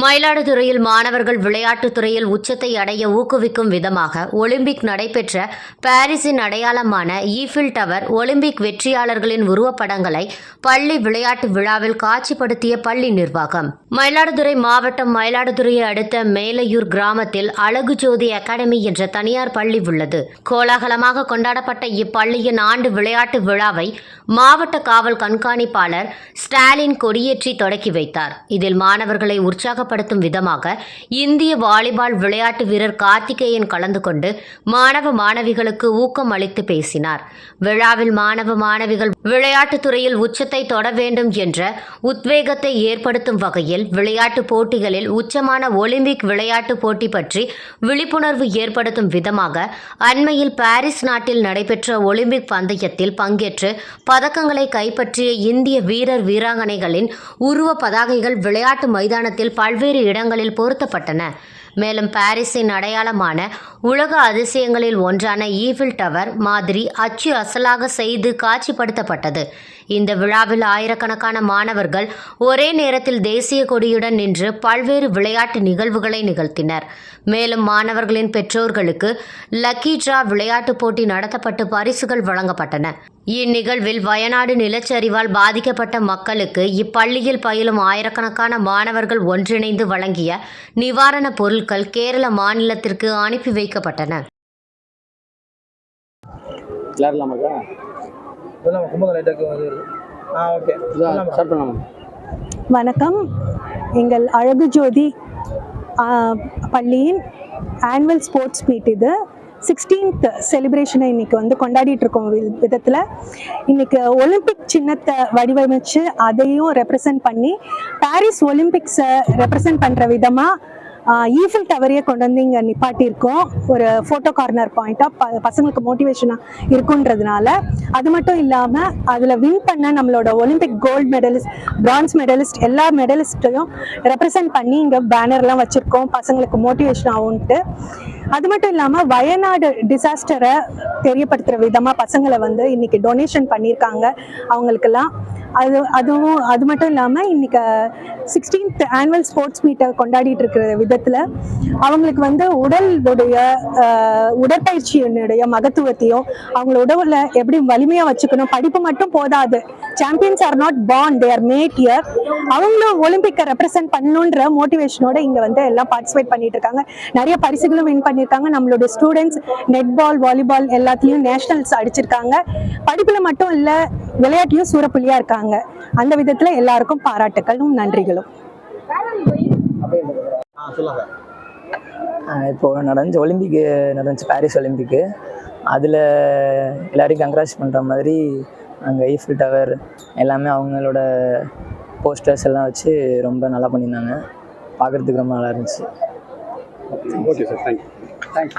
மயிலாடுதுறையில் மாணவர்கள் விளையாட்டுத் துறையில் உச்சத்தை அடைய ஊக்குவிக்கும் விதமாக ஒலிம்பிக் நடைபெற்ற பாரிஸின் அடையாளமான ஈஃபில் டவர் ஒலிம்பிக் வெற்றியாளர்களின் உருவப்படங்களை பள்ளி விளையாட்டு விழாவில் காட்சிப்படுத்திய பள்ளி நிர்வாகம். மயிலாடுதுறை மாவட்டம் மயிலாடுதுறையை அடுத்த மேலையூர் கிராமத்தில் அழகு ஜோதி அகாடமி என்ற தனியார் பள்ளி உள்ளது. கோலாகலமாக கொண்டாடப்பட்ட இப்பள்ளியின் ஆண்டு விளையாட்டு விழாவை மாவட்ட காவல் கண்காணிப்பாளர் ஸ்டாலின் கொடியேற்றி தொடக்கி வைத்தார். இதில் மாணவர்களை உற்சாக உற்சாகப்படுத்தும் விதமாக இந்திய வாலிபால் விளையாட்டு வீரர் கார்த்திகேயன் கலந்து கொண்டு மாணவ மாணவிகளுக்கு ஊக்கம் அளித்து பேசினார். விழாவில் மாணவ மாணவிகள் விளையாட்டுத் துறையில் உச்சத்தை தொட வேண்டும் என்ற உத்வேகத்தை ஏற்படுத்தும் வகையில் விளையாட்டுப் போட்டிகளில் உச்சமான ஒலிம்பிக் விளையாட்டுப் போட்டி பற்றி விழிப்புணர்வு ஏற்படுத்தும் விதமாக அண்மையில் பாரிஸ் நாட்டில் நடைபெற்ற ஒலிம்பிக் பந்தயத்தில் பங்கேற்று பதக்கங்களை கைப்பற்றிய இந்திய வீரர் வீராங்கனைகளின் உருவ பதாகைகள் விளையாட்டு மைதானத்தில் பல்வேறு பல்வேறு இடங்களில் பொருத்தப்பட்டன. மேலும் பாரிஸின் அடையாளமான உலக அதிசயங்களில் ஒன்றான ஈஃபில் டவர் மாதிரி அச்சு அசலாக செய்து காட்சிப்படுத்தப்பட்டது. இந்த விழாவில் ஆயிரக்கணக்கான மாணவர்கள் ஒரே நேரத்தில் தேசிய கொடியுடன் நின்று பல்வேறு விளையாட்டு நிகழ்வுகளை நிகழ்த்தினர். மேலும் மாணவர்களின் பெற்றோர்களுக்கு லக்கி டிரா விளையாட்டுப் போட்டி நடத்தப்பட்டு பரிசுகள் வழங்கப்பட்டன. இந்நிகழ்வில் வயநாடு நிலச்சரிவால் பாதிக்கப்பட்ட மக்களுக்கு இப்பள்ளியில் பயிலும் ஆயிரக்கணக்கான மாணவர்கள் ஒன்றிணைந்து வழங்கிய நிவாரணப் பொருட்கள் கேரள மாநிலத்திற்கு அனுப்பி வைக்கப்பட்டன. கும்பகோணம் லைட்டாக வந்து ஆ ஓகே. வணக்கம். எங்கள் அழகு ஜோதி பள்ளியின் ஆனுவல் ஸ்போர்ட்ஸ் மீட் இது. சிக்ஸ்டீன்த் செலிப்ரேஷனை இன்னைக்கு வந்து கொண்டாடிட்டு இருக்கோம் வி- விதத்தில். இன்னைக்கு ஒலிம்பிக் சின்னத்தை வடிவமைச்சு அதையும் ரெப்ரசன்ட் பண்ணி பாரிஸ் ஒலிம்பிக்ஸை ரெப்ரசன்ட் பண்ணுற விதமாக ஈஃபில் டவரையே கொண்டு வந்து இங்கே நிப்பாட்டியிருக்கோம். ஒரு ஃபோட்டோ கார்னர் பாயிண்ட்டாக ப பசங்களுக்கு மோட்டிவேஷனாக இருக்குன்றதுனால. அது மட்டும் இல்லாமல் அதில் வின் பண்ண நம்மளோட Olympic gold medallist France medallist எல்லா மெடலிஸ்ட்டையும் ரெப்ரசன்ட் பண்ணி இங்கே பேனர்லாம் வச்சுருக்கோம். பசங்களுக்கு மோட்டிவேஷன் ஆகும்ட்டு அது மட்டும் இல்லாமல் வயநாடு டிசாஸ்டரை தெரியப்படுத்துகிற விதமாக பசங்களை வந்து இன்னைக்கு டொனேஷன் பண்ணியிருக்காங்க. அவங்களுக்கெல்லாம். அது அதுவும் அது மட்டும் இல்லாமல் இன்னைக்கு சிக்ஸ்டீன்த் ஆனுவல் ஸ்போர்ட்ஸ் மீட்டை கொண்டாடிட்டு இருக்கிற விதத்தில் அவங்களுக்கு வந்து உடலுடைய உடற்பயிற்சியினுடைய மகத்துவத்தையும் அவங்கள உடவுல எப்படி வலிமையா வச்சுக்கணும் படிப்பு மட்டும் போதாது. Champions are not born they made year அவங்களும் ஒலிம்பிக்கை ரெப்ரசென்ட் பண்ணணுன்ற மோட்டிவேஷனோட இங்க வந்து எல்லாம் பார்ட்டிசிபேட் பண்ணிட்டு இருக்காங்க நிறைய பரிசுகளும் வின் பண்ணியிருக்காங்க. நம்மளோட ஸ்டூடெண்ட்ஸ் நெட் பால் வாலிபால் எல்லாத்துலயும் நேஷனல்ஸ் அடிச்சிருக்காங்க. படிப்புல மட்டும் இல்ல விளையாட்டுலையும் சூறப்புள்ளியா இருக்காங்க. அந்த விதத்துல எல்லாருக்கும் பாராட்டுகளும் நன்றிகளும். சொல்லுங்க. இப்போது நடந்துச்சு ஒலிம்பிக்கு நடந்துச்சு பாரிஸ் ஒலிம்பிக்கு அதில் எல்லாரையும் கங்க்ராட்ஸ் பண்ணுற மாதிரி அங்கே ஈஃபில் டவர் எல்லாமே அவங்களோட போஸ்டர்ஸ் எல்லாம் வச்சு ரொம்ப நல்லா பண்ணியிருந்தாங்க. பார்க்குறதுக்கு ரொம்ப நல்லா இருந்துச்சு. Okay sir thank you thank you